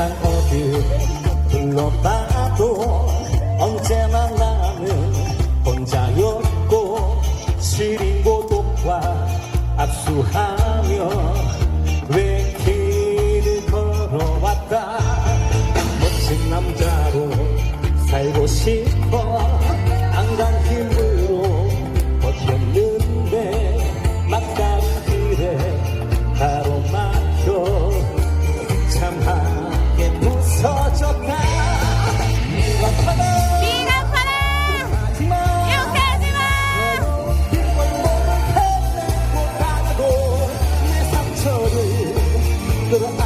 세상 어디 불러봐도 언제나 나는 혼자였고 시린 고독과 압수하며 왜 after